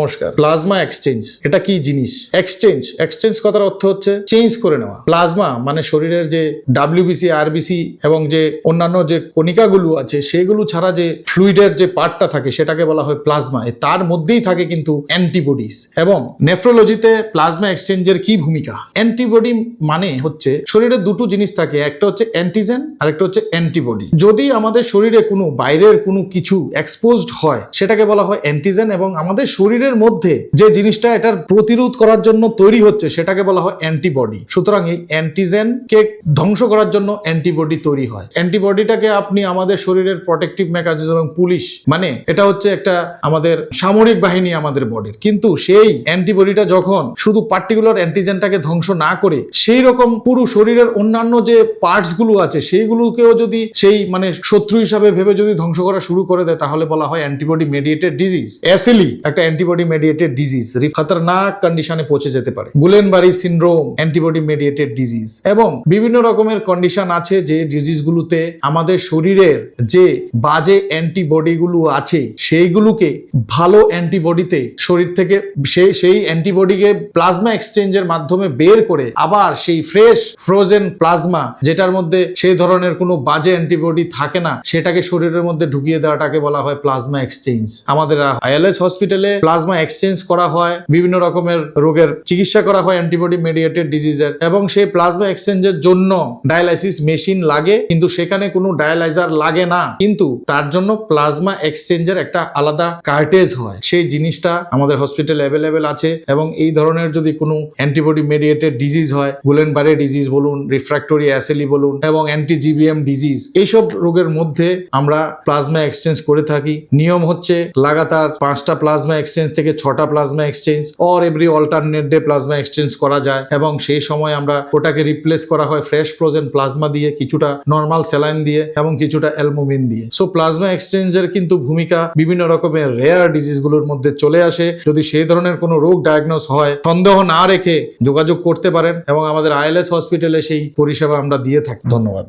নমস্কার। Plasma exchange এটা কি জিনিস? এক্সচেঞ্জ এক্সচেঞ্জ কথার অর্থ হচ্ছে চেঞ্জ করে নেওয়া। প্লাজমা মানে শরীরের যে ডাব্লিউবিসি আরবিসি এবং যে অন্যান্য যে কণিকাগুলো আছে, সেগুলো ছাড়া যে ফ্লুইডের যে পার্টটা থাকে, সেটাকে বলা হয় প্লাজমা। তার মধ্যেই থাকে কিন্তু অ্যান্টিবডিস এবং নেফ্রোলজিতে প্লাজমা এক্সচেঞ্জের কি ভূমিকা? অ্যান্টিবডি মানে হচ্ছে শরীরে দুটো জিনিস থাকে, একটা হচ্ছে অ্যান্টিজেন আর একটা হচ্ছে অ্যান্টিবডি যদি আমাদের শরীরে কোনো বাইরের কোনো কিছু এক্সপোজড হয়, সেটাকে বলা হয় অ্যান্টিজেন এবং আমাদের শরীরের মধ্যে যে জিনিসটা এটার প্রতিরোধ করার জন্য তৈরি হচ্ছে, সেটাকে বলা হয় অ্যান্টিবডি সুতরাং এই অ্যান্টিজেনকে ধ্বংস করার জন্য অ্যান্টিবডি তৈরি হয়। অ্যান্টিবডিটাকে আপনি আমাদের শরীরের প্রোটেকটিভ মেকানিজম এবং পুলিশ মানে এটা হচ্ছে একটা আমাদের সামরিক বাহিনী আমাদের বডির। কিন্তু সেই অ্যান্টিবডিটা যখন শুধু পার্টিকুলার অ্যান্টিজেনটাকে ধ্বংস না করে, সেই রকম পুরো শরীরের অন্যান্য যে পার্টসগুলো আছে, সেইগুলোকেও যদি সেই মানে শত্রু হিসাবে ভেবে যদি ধ্বংস করা শুরু করে দেয়, তাহলে বলা হয় অ্যান্টিবডি মেডিয়েটেড ডিজিজ অ্যাসিলি একটা অ্যান্টিবডি মেডিয়েটেড ডিজিজ খতরনাক কন্ডিশনে পৌঁছে যেতে পারে। Guillain Barre syndrome antibody mediated disease এবং বিভিন্ন রকমের কন্ডিশন আছে যে ডিজিজ গুলোতে আমাদের শরীরের যে বাজে অ্যান্টিবডি গুলো আছে, সেইগুলোকে ভালো অ্যান্টিবডিতে শরীর থেকে সেই সেই অ্যান্টিবডিকে প্লাজমা এক্সচেঞ্জের মাধ্যমে বের করে আবার সেই ফ্রেশ ফ্রোজেন প্লাজমা যেটার মধ্যে সেই ধরনের কোনো বাজে অ্যান্টিবডি থাকে না, সেটাকে শরীরের মধ্যে ঢুকিয়ে দেওয়াটাকে বলা হয় প্লাজমা এক্সচেঞ্জ আমাদের আইএলএস হসপিটালে প্লাজমা এক্সচেঞ্জ করা হয়, বিভিন্ন রকমের রোগের চিকিৎসা করা হয় অ্যান্টিবডি মেডিয়েটেড ডিজিজের এবং সেই প্লাজমা এক্সচেঞ্জের জন্য ডায়ালাইসিস মেশিন লাগে, কিন্তু সেখানে কোনো ডায়ালাইজার লাগে না। কিন্তু তার জন্য প্লাজমা এক্সচেঞ্জের একটা আলাদা কার্টেজ হয়। সেই জিনিসটা আমাদের হসপিটালে অ্যাভেলেবেল আছে এবং এই ধরনের যদি কোনো অ্যান্টিবডি মেডিয়েটেড ডিজিজ হয় গুলেন বারে ডিজিজ বলুন রিফ্র্যাক্টরি অ্যাসেলি বলুন এবং অ্যান্টি জিবিএম ডিজিজ এইসব রোগের মধ্যে আমরা প্লাজমা এক্সচেঞ্জ করে থাকি। নিয়ম হচ্ছে, লাগাতার পাঁচটা প্লাজমা এক্সচেঞ্জ থেকে ছটা plasma exchange or every alternate day plasma exchange করা যায় এবং সেই সময় আমরা ওটাকে রিপ্লেস করা হয় ফ্রেশ ফ্রোজেন প্লাজমা দিয়ে, কিছুটা নর্মাল স্যালাইন দিয়ে এবং কিছুটা অ্যালমোমিন দিয়ে। সো প্লাজমা এক্সচেঞ্জের কিন্তু ভূমিকা বিভিন্ন রকমের রেয়ার ডিজিজগুলোর মধ্যে চলে আসে। যদি সেই ধরনের কোনো রোগ ডায়াগনোস হয়, সন্দেহ না রেখে যোগাযোগ করতে পারেন এবং আমাদের আইএলএস হসপিটালে সেই পরিষেবা আমরা দিয়ে থাকি। ধন্যবাদ।